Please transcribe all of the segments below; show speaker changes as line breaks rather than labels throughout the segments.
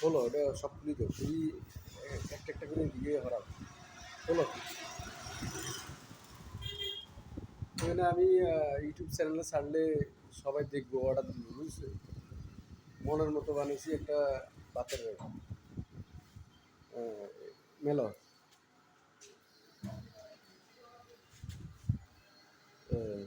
খোলো এটা সব খুলি তো খুলি একটা একটা করে দিয়ে হারাম খোলো এখানে আমি ইউটিউব চ্যানেলে ছাড়লে সবাই দেখব অর্ডার দিব বুঝছ? মনের মতো বানিয়েছি একটা বাতের মেলো। আহ,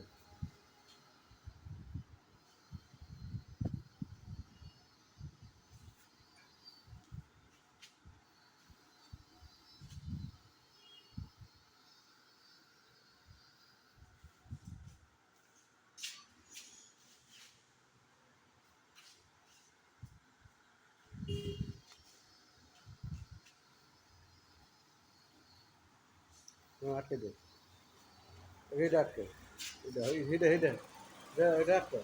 আটকে দে। এটা আটকে। এটা এটা এটা এটা আটকে।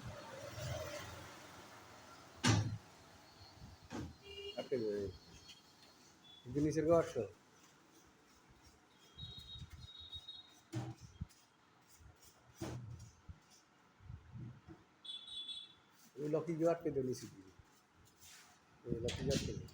আটকে দে। জিনিসের গো আটকে? লকি গো আটকে দে নিচে। লকি গো আটকে দে।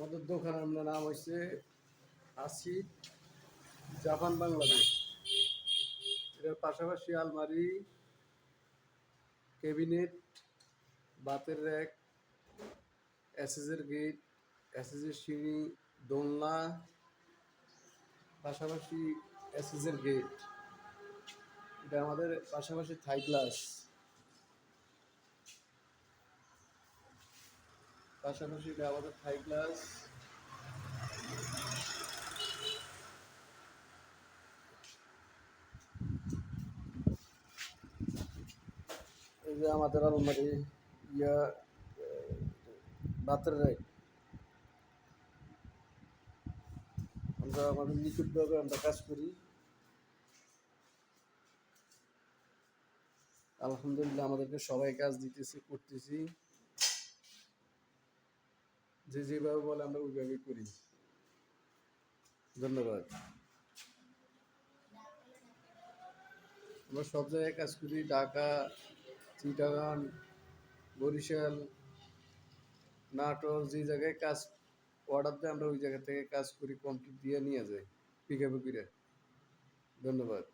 আমাদের দোকানের নাম হচ্ছে আসিফ, জাপান, বাংলাদেশ। এটার পাশাপাশি আলমারি, ক্যাবিনেট, বাতের র্যাক অ্যাসেজের গেট অ্যাসেজের সিঁড়ি, দোলনা, পাশাপাশি অ্যাসেজের গেট। এটা আমাদের পাশাপাশি থাই গ্লাস। পাশাপাশি এটা আমাদের থাই গ্লাস এই যে আমাদের আলমারি, ইয়া বাতের আমরা আমাদের নিখুঁতভাবে আমরা কাজ করি। আলহামদুলিল্লাহ আমাদেরকে সবাই কাজ দিতেছি, করতেছি। যে যেভাবে বলে আমরা ওইভাবেই করি। ধন্যবাদ। আমরা সব জায়গায় কাজ করি, ঢাকা, চিটাগাং, বরিশাল, নাটোর, যে জায়গায় কাজ অর্ডার দেয় আমরা ওই জায়গা থেকে কাজ করি কমপ্লিট দিয়ে নিয়ে যাই পিক আপে করে ধন্যবাদ।